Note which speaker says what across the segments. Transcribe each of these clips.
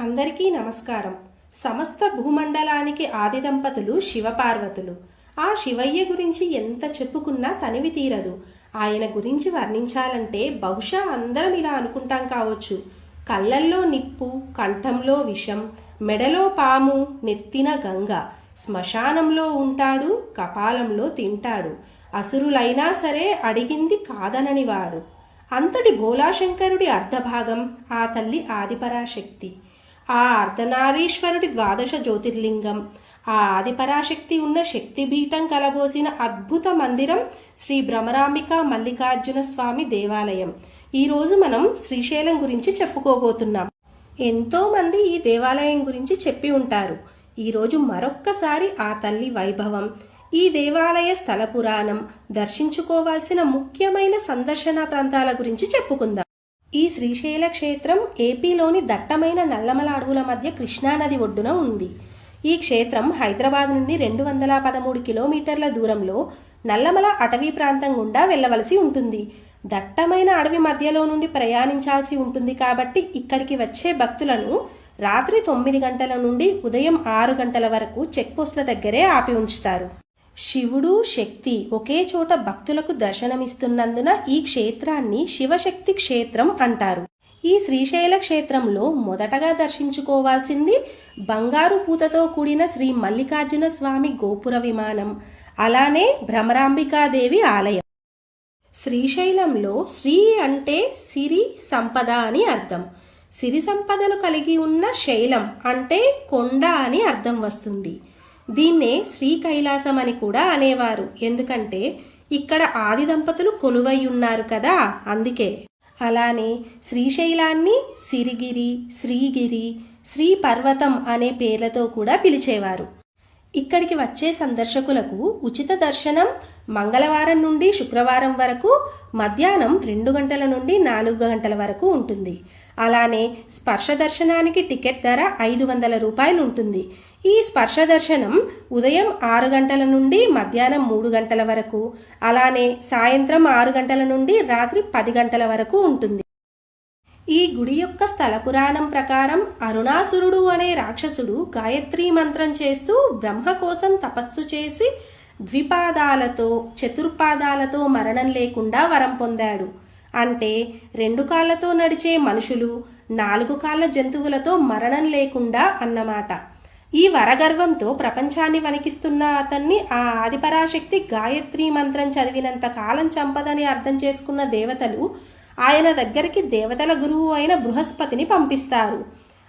Speaker 1: అందరికీ నమస్కారం. సమస్త భూమండలానికి ఆది దంపతులు శివపార్వతులు. ఆ శివయ్య గురించి ఎంత చెప్పుకున్నా తనివి తీరదు. ఆయన గురించి వర్ణించాలంటే బహుశా అందరం ఇలా అనుకుంటాం కావచ్చు. కళ్ళల్లో నిప్పు కంఠంలో విషం మెడలో పాము నెత్తిన గంగ. శ్మశానంలో ఉంటాడు కపాలంలో తింటాడు. అసురులైనా సరే అడిగింది కాదననివాడు. అంతటి భోలాశంకరుడి అర్ధభాగం ఆ తల్లి ఆదిపరాశక్తి. ఆ అర్ధనారీశ్వరుడి ద్వాదశ జ్యోతిర్లింగం. ఆ ఆదిపరాశక్తి ఉన్న శక్తిపీఠం కలబోసిన అద్భుత మందిరం శ్రీ భ్రమరాంబిక మల్లికార్జున స్వామి దేవాలయం. ఈరోజు మనం శ్రీశైలం గురించి చెప్పుకోబోతున్నాం. ఎంతోమంది ఈ దేవాలయం గురించి చెప్పి ఉంటారు. ఈరోజు మరొక్కసారి ఆ తల్లి వైభవం. ఈ దేవాలయ స్థల పురాణం. దర్శించుకోవాల్సిన ముఖ్యమైన సందర్శన ప్రాంతాల గురించి చెప్పుకుందాం. ఈ శ్రీశైల క్షేత్రం ఏపీలోని దట్టమైన నల్లమల అడవుల మధ్య కృష్ణానది ఒడ్డున ఉంది. ఈ క్షేత్రం హైదరాబాద్ నుండి రెండు వందల పదమూడు కిలోమీటర్ల దూరంలో నల్లమల అటవీ ప్రాంతం గుండా వెళ్ళవలసి ఉంటుంది. దట్టమైన అడవి మధ్యలో నుండి ప్రయాణించాల్సి ఉంటుంది కాబట్టి ఇక్కడికి వచ్చే భక్తులను రాత్రి తొమ్మిది గంటల నుండి ఉదయం ఆరు గంటల వరకు చెక్పోస్టుల దగ్గరే ఆపి ఉంచుతారు. శివుడు శక్తి ఒకే చోట భక్తులకు దర్శనమిస్తున్నందున ఈ క్షేత్రాన్ని శివశక్తి క్షేత్రం అంటారు. ఈ శ్రీశైల క్షేత్రంలో మొదటగా దర్శించుకోవాల్సింది బంగారు పూతతో కూడిన శ్రీ మల్లికార్జున స్వామి గోపుర విమానం అలానే భ్రమరాంబికాదేవి ఆలయం. శ్రీశైలంలో శ్రీ అంటే సిరి సంపద అని అర్థం. సిరి సంపదలు కలిగి ఉన్న శైలం అంటే కొండ అని అర్థం వస్తుంది. దీన్నే శ్రీకైలాసం అని కూడా అనేవారు. ఎందుకంటే ఇక్కడ ఆది దంపతులు కొలువై ఉన్నారు కదా అందుకే. అలానే శ్రీశైలాన్ని సిరిగిరి శ్రీగిరి శ్రీ పర్వతం అనే పేర్లతో కూడా పిలిచేవారు. ఇక్కడికి వచ్చే సందర్శకులకు ఉచిత దర్శనం మంగళవారం నుండి శుక్రవారం వరకు మధ్యాహ్నం రెండు గంటల నుండి నాలుగు గంటల వరకు ఉంటుంది. అలానే స్పర్శ దర్శనానికి టికెట్ ధర ఐదు వందల రూపాయలు ఉంటుంది. ఈ స్పర్శ దర్శనం ఉదయం ఆరు గంటల నుండి మధ్యాహ్నం మూడు గంటల వరకు అలానే సాయంత్రం ఆరు గంటల నుండి రాత్రి పది గంటల వరకు ఉంటుంది. ఈ గుడి యొక్క స్థల పురాణం ప్రకారం అరుణాసురుడు అనే రాక్షసుడు గాయత్రీ మంత్రం చేస్తూ బ్రహ్మ కోసం తపస్సు చేసి ద్విపాదాలతో చతుర్పాదాలతో మరణం లేకుండా వరం పొందాడు. అంటే రెండు కాళ్ళతో నడిచే మనుషులు నాలుగు కాళ్ళ జంతువులతో మరణం లేకుండా అన్నమాట. ఈ వరగర్వంతో ప్రపంచాన్ని వణికిస్తున్న అతన్ని ఆ ఆదిపరాశక్తి గాయత్రి మంత్రం చదివినంత కాలం చంపదని అర్థం చేసుకున్న దేవతలు ఆయన దగ్గరికి దేవతల గురువు అయిన బృహస్పతిని పంపిస్తారు.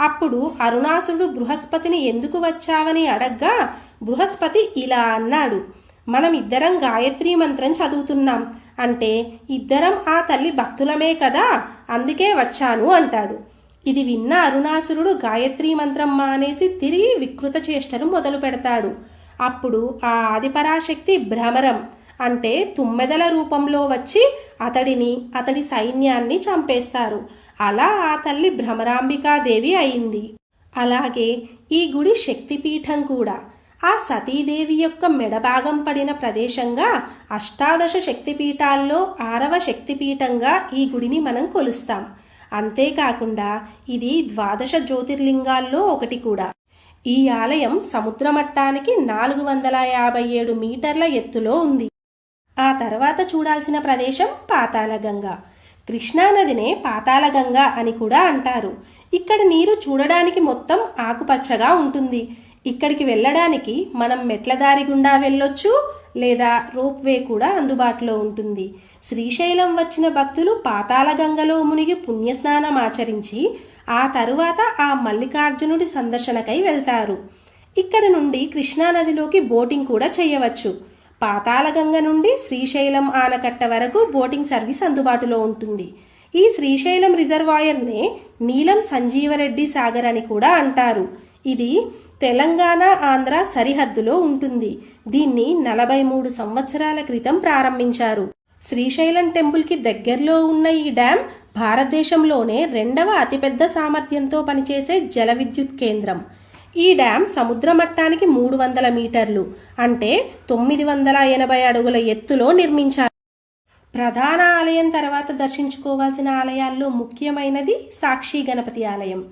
Speaker 1: అప్పుడు అరుణాసుడు బృహస్పతిని ఎందుకు వచ్చావని అడగ్గా బృహస్పతి ఇలా అన్నాడు. మనం ఇద్దరం గాయత్రీ మంత్రం చదువుతున్నాం. అంటే ఇద్దరం ఆ తల్లి భక్తులమే కదా అందుకే వచ్చాను అంటాడు. ఇది విన్న అరుణాసురుడు గాయత్రీ మంత్రం మానేసి తిరిగి వికృత చేష్టను మొదలు పెడతాడు. అప్పుడు ఆ ఆదిపరాశక్తి భ్రమరం అంటే తుమ్మెదల రూపంలో వచ్చి అతడిని అతడి సైన్యాన్ని చంపేస్తారు. అలా ఆ తల్లి భ్రమరాంబికాదేవి అయింది. అలాగే ఈ గుడి శక్తిపీఠం కూడా. ఆ సతీదేవి యొక్క మెడభాగం పడిన ప్రదేశంగా అష్టాదశ శక్తిపీఠాల్లో ఆరవ శక్తిపీఠంగా ఈ గుడిని మనం కొలుస్తాం. అంతేకాకుండా ఇది ద్వాదశ జ్యోతిర్లింగాల్లో ఒకటి కూడా. ఈ ఆలయం సముద్ర మట్టానికి నాలుగు వందల యాభై ఏడు మీటర్ల ఎత్తులో ఉంది. ఆ తర్వాత చూడాల్సిన ప్రదేశం పాతాళగంగ కృష్ణానదినే పాతాళగంగ అని కూడా అంటారు. ఇక్కడ నీరు చూడడానికి మొత్తం ఆకుపచ్చగా ఉంటుంది. ఇక్కడికి వెళ్ళడానికి మనం మెట్ల దారి గుండా వెళ్ళొచ్చు లేదా రోప్ వే కూడా అందుబాటులో ఉంటుంది. శ్రీశైలం వచ్చిన భక్తులు పాతాళగంగలో మునిగి పుణ్యస్నానం ఆచరించి ఆ తరువాత ఆ మల్లికార్జునుడి సందర్శనకై వెళ్తారు. ఇక్కడ నుండి కృష్ణానదిలోకి బోటింగ్ కూడా చేయవచ్చు. పాతాళగంగ నుండి శ్రీశైలం ఆనకట్ట వరకు బోటింగ్ సర్వీస్ అందుబాటులో ఉంటుంది. ఈ శ్రీశైలం రిజర్వాయర్నే నీలం సంజీవరెడ్డి సాగర్ అని కూడా అంటారు. ఇది తెలంగాణ ఆంధ్ర సరిహద్దులో ఉంటుంది. దీన్ని నలభై మూడు సంవత్సరాల క్రితం ప్రారంభించారు. శ్రీశైలం టెంపుల్కి దగ్గరలో ఉన్న ఈ డ్యాం భారతదేశంలోనే రెండవ అతిపెద్ద సామర్థ్యంతో పనిచేసే జల విద్యుత్ కేంద్రం. ఈ డ్యాం సముద్ర మట్టానికి మూడు వందల మీటర్లు అంటే తొమ్మిది వందల ఎనభై అడుగుల ఎత్తులో నిర్మించారు. ప్రధాన ఆలయం తర్వాత దర్శించుకోవాల్సిన ఆలయాల్లో ముఖ్యమైనది సాక్షి గణపతి ఆలయం.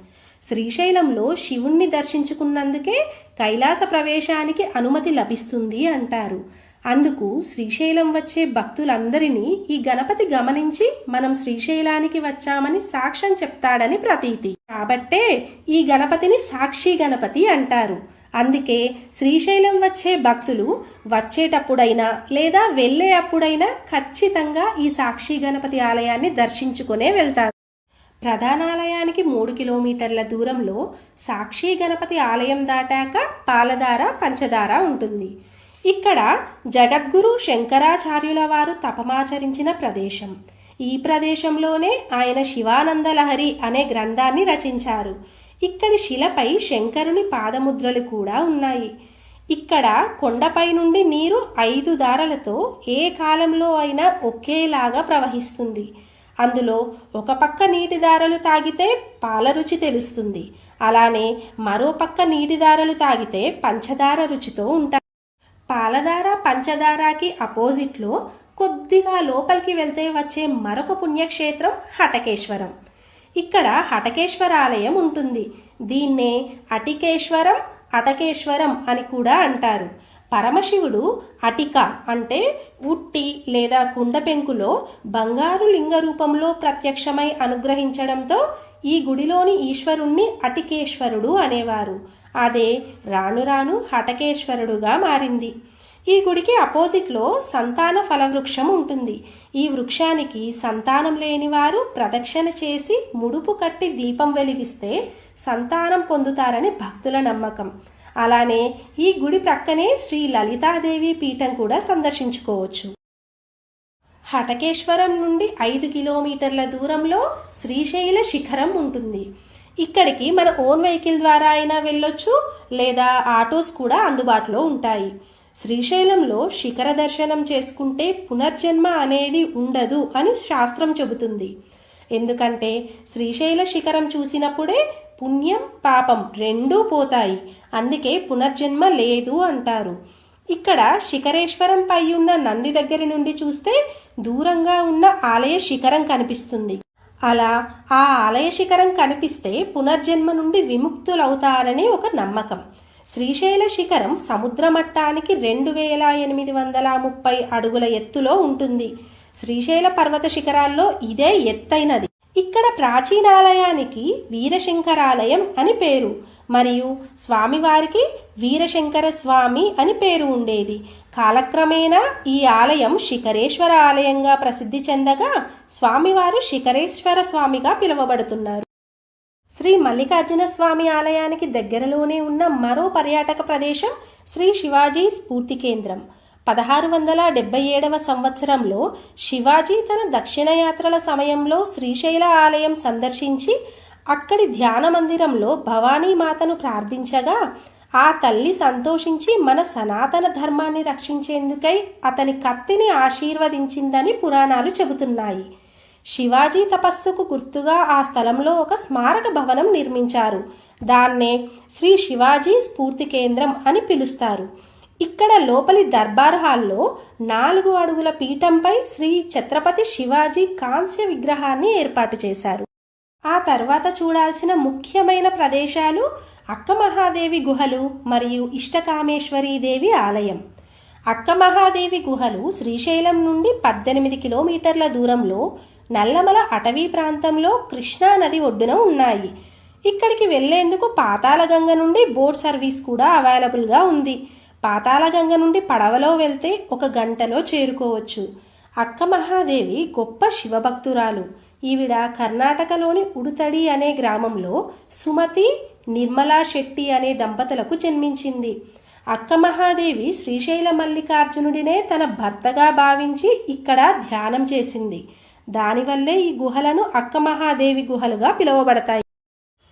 Speaker 1: శ్రీశైలంలో శివుణ్ణి దర్శించుకున్నందుకే కైలాస ప్రవేశానికి అనుమతి లభిస్తుంది అంటారు. అందుకు శ్రీశైలం వచ్చే భక్తులందరినీ ఈ గణపతి గమనించి మనం శ్రీశైలానికి వచ్చామని సాక్ష్యం చెప్తాడని ప్రతీతి. కాబట్టే ఈ గణపతిని సాక్షి గణపతి అంటారు. అందుకే శ్రీశైలం వచ్చే భక్తులు వచ్చేటప్పుడైనా లేదా వెళ్ళే అప్పుడైనా ఖచ్చితంగా ఈ సాక్షి గణపతి ఆలయాన్ని దర్శించుకునే వెళ్తారు. ప్రధానాలయానికి మూడు కిలోమీటర్ల దూరంలో సాక్షి గణపతి ఆలయం దాటాక పాలధార పంచదార ఉంటుంది. ఇక్కడ జగద్గురు శంకరాచార్యుల వారు తపమాచరించిన ప్రదేశం. ఈ ప్రదేశంలోనే ఆయన శివానందలహరి అనే గ్రంథాన్ని రచించారు. ఇక్కడి శిలపై శంకరుని పాదముద్రలు కూడా ఉన్నాయి. ఇక్కడ కొండపై నుండి నీరు ఐదు దారలతో ఏ కాలంలో అయినా ఒకేలాగా ప్రవహిస్తుంది. అందులో ఒక పక్క నీటి దారలు తాగితే పాల రుచి తెలుస్తుంది. అలానే మరో పక్క నీటిదారలు తాగితే పంచదార రుచితో ఉంటాయి. పాలదార పంచదారకి అపోజిట్లో కొద్దిగా లోపలికి వెళ్తే వచ్చే మరొక పుణ్యక్షేత్రం హటకేశ్వరం. ఇక్కడ హటకేశ్వర ఆలయం ఉంటుంది. దీన్నే అటికేశ్వరం అటకేశ్వరం అని కూడా అంటారు. పరమశివుడు అటిక అంటే ఉట్టి లేదా కుండ పెంకులో బంగారు లింగ రూపంలో ప్రత్యక్షమై అనుగ్రహించడంతో ఈ గుడిలోని ఈశ్వరుణ్ణి అటికేశ్వరుడు అనేవారు. అదే రాను రాను హటకేశ్వరుడుగా మారింది. ఈ గుడికి అపోజిట్లో సంతాన ఫలవృక్షం ఉంటుంది. ఈ వృక్షానికి సంతానం లేని వారు ప్రదక్షిణ చేసి ముడుపు కట్టి దీపం వెలిగిస్తే సంతానం పొందుతారని భక్తుల నమ్మకం. అలానే ఈ గుడి ప్రక్కనే శ్రీ లలితాదేవి పీఠం కూడా సందర్శించుకోవచ్చు. హటకేశ్వరం నుండి ఐదు కిలోమీటర్ల దూరంలో శ్రీశైల శిఖరం ఉంటుంది. ఇక్కడికి మన ఓన్ వెహికల్ ద్వారా అయినా వెళ్ళొచ్చు లేదా ఆటోస్ కూడా అందుబాటులో ఉంటాయి. శ్రీశైలంలో శిఖర దర్శనం చేసుకుంటే పునర్జన్మ అనేది ఉండదు అని శాస్త్రం చెబుతుంది. ఎందుకంటే శ్రీశైల శిఖరం చూసినప్పుడే పుణ్యం పాపం రెండూ పోతాయి. అందుకే పునర్జన్మ లేదు అంటారు. ఇక్కడ శిఖరేశ్వరం పై ఉన్న నంది దగ్గర నుండి చూస్తే దూరంగా ఉన్న ఆలయ శిఖరం కనిపిస్తుంది. అలా ఆ ఆలయ శిఖరం కనిపిస్తే పునర్జన్మ నుండి విముక్తులవుతారని ఒక నమ్మకం. శ్రీశైల శిఖరం సముద్ర మట్టానికి రెండు వేల ఎనిమిది వందల ముప్పై అడుగుల ఎత్తులో ఉంటుంది. శ్రీశైల పర్వత శిఖరాల్లో ఇదే ఎత్తైనది. ఇక్కడ ప్రాచీనాలయానికి వీరశంకరాలయం అని పేరు. మరియు స్వామివారికి వీరశంకర స్వామి అని పేరు ఉండేది. కాలక్రమేణా ఈ ఆలయం శిఖరేశ్వర ఆలయంగా ప్రసిద్ధి చెందగా స్వామివారు శిఖరేశ్వర స్వామిగా పిలువబడుతున్నారు. శ్రీ మల్లికార్జున స్వామి ఆలయానికి దగ్గరలోనే ఉన్న మరో పర్యాటక ప్రదేశం శ్రీ శివాజీ స్ఫూర్తి కేంద్రం. పదహారు వందల డెబ్బై ఏడవ సంవత్సరంలో శివాజీ తన దక్షిణయాత్రల సమయంలో శ్రీశైల ఆలయం సందర్శించి అక్కడి ధ్యాన మందిరంలో భవానీమాతను ప్రార్థించగా ఆ తల్లి సంతోషించి మన సనాతన ధర్మాన్ని రక్షించేందుకై అతని కత్తిని ఆశీర్వదించిందని పురాణాలు చెబుతున్నాయి. శివాజీ తపస్సుకు గుర్తుగా ఆ స్థలంలో ఒక స్మారక భవనం నిర్మించారు. దాన్నే శ్రీ శివాజీ స్ఫూర్తి కేంద్రం అని పిలుస్తారు. ఇక్కడ లోపలి దర్బార్ హాల్లో నాలుగు అడుగుల పీఠంపై శ్రీ ఛత్రపతి శివాజీ కాంస్య విగ్రహాన్ని ఏర్పాటు చేశారు. ఆ తర్వాత చూడాల్సిన ముఖ్యమైన ప్రదేశాలు అక్క మహాదేవి గుహలు మరియు ఇష్టకామేశ్వరీదేవి ఆలయం. అక్క మహాదేవి గుహలు శ్రీశైలం నుండి పద్దెనిమిది కిలోమీటర్ల దూరంలో నల్లమల అటవీ ప్రాంతంలో కృష్ణా నది ఒడ్డున ఉన్నాయి. ఇక్కడికి వెళ్ళేందుకు పాతాళగంగ నుండి బోట్ సర్వీస్ కూడా అవైలబుల్గా ఉంది. పాతాళగంగ నుండి పడవలో వెళ్తే ఒక గంటలో చేరుకోవచ్చు. అక్క మహాదేవి గొప్ప శివభక్తురాలు. ఈవిడ కర్ణాటకలోని ఉడుతడి అనే గ్రామంలో సుమతి నిర్మలా శెట్టి అనే దంపతులకు జన్మించింది. అక్క మహాదేవి శ్రీశైల మల్లికార్జునుడినే తన భర్తగా భావించి ఇక్కడ ధ్యానం చేసింది. దానివల్లే ఈ గుహలను అక్క మహాదేవి గుహలుగా పిలువబడతాయి.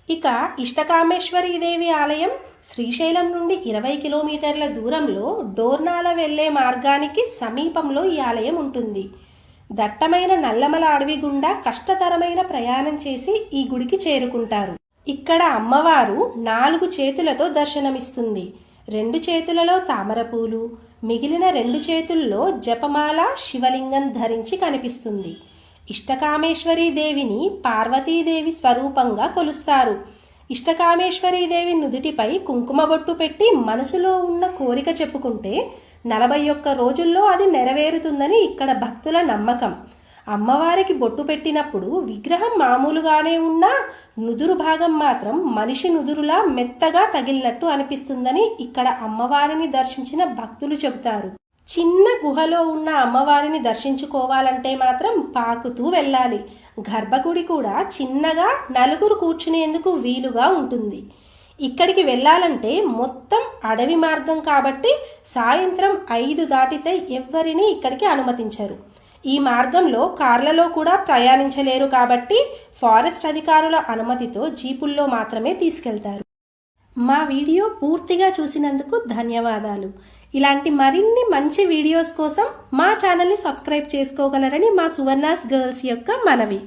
Speaker 1: ఇక ఇష్టకామేశ్వరీదేవి ఆలయం శ్రీశైలం నుండి ఇరవై కిలోమీటర్ల దూరంలో డోర్నాల వెళ్ళే మార్గానికి సమీపంలో ఈ ఆలయం ఉంటుంది. దట్టమైన నల్లమల అడవి గుండా కష్టతరమైన ప్రయాణం చేసి ఈ గుడికి చేరుకుంటారు. ఇక్కడ అమ్మవారు నాలుగు చేతులతో దర్శనమిస్తుంది. రెండు చేతులలో తామరపూలు మిగిలిన రెండు చేతుల్లో జపమాల శివలింగం ధరించి కనిపిస్తుంది. ఇష్టకామేశ్వరీ దేవిని పార్వతీదేవి స్వరూపంగా కొలుస్తారు. ఇష్టకామేశ్వరీదేవి నుదుటిపై కుంకుమ బొట్టు పెట్టి మనసులో ఉన్న కోరిక చెప్పుకుంటే నలభై ఒక్క రోజుల్లో అది నెరవేరుతుందని ఇక్కడ భక్తుల నమ్మకం. అమ్మవారికి బొట్టు పెట్టినప్పుడు విగ్రహం మామూలుగానే ఉన్నా నుదురు భాగం మాత్రం మనిషి నుదురులా మెత్తగా తగిలినట్టు అనిపిస్తుందని ఇక్కడ అమ్మవారిని దర్శించిన భక్తులు చెబుతారు. చిన్న గుహలో ఉన్న అమ్మవారిని దర్శించుకోవాలంటే మాత్రం పాకుతూ వెళ్ళాలి. గర్భగుడి కూడా చిన్నగా నలుగురు కూర్చునేందుకు వీలుగా ఉంటుంది. ఇక్కడికి వెళ్ళాలంటే మొత్తం అడవి మార్గం కాబట్టి సాయంత్రం ఐదు దాటితే ఎవ్వరిని ఇక్కడికి అనుమతించరు. ఈ మార్గంలో కార్లలో కూడా ప్రయాణించలేరు కాబట్టి ఫారెస్ట్ అధికారుల అనుమతితో జీపుల్లో మాత్రమే తీసుకెళ్తారు. మా వీడియో పూర్తిగా చూసినందుకు ధన్యవాదాలు. ఇలాంటి మరిన్ని మంచి వీడియోస్ కోసం మా ఛానల్ని సబ్స్క్రైబ్ చేసుకోగలరని మా సువర్ణాస్ గర్ల్స్ యొక్క మనవి.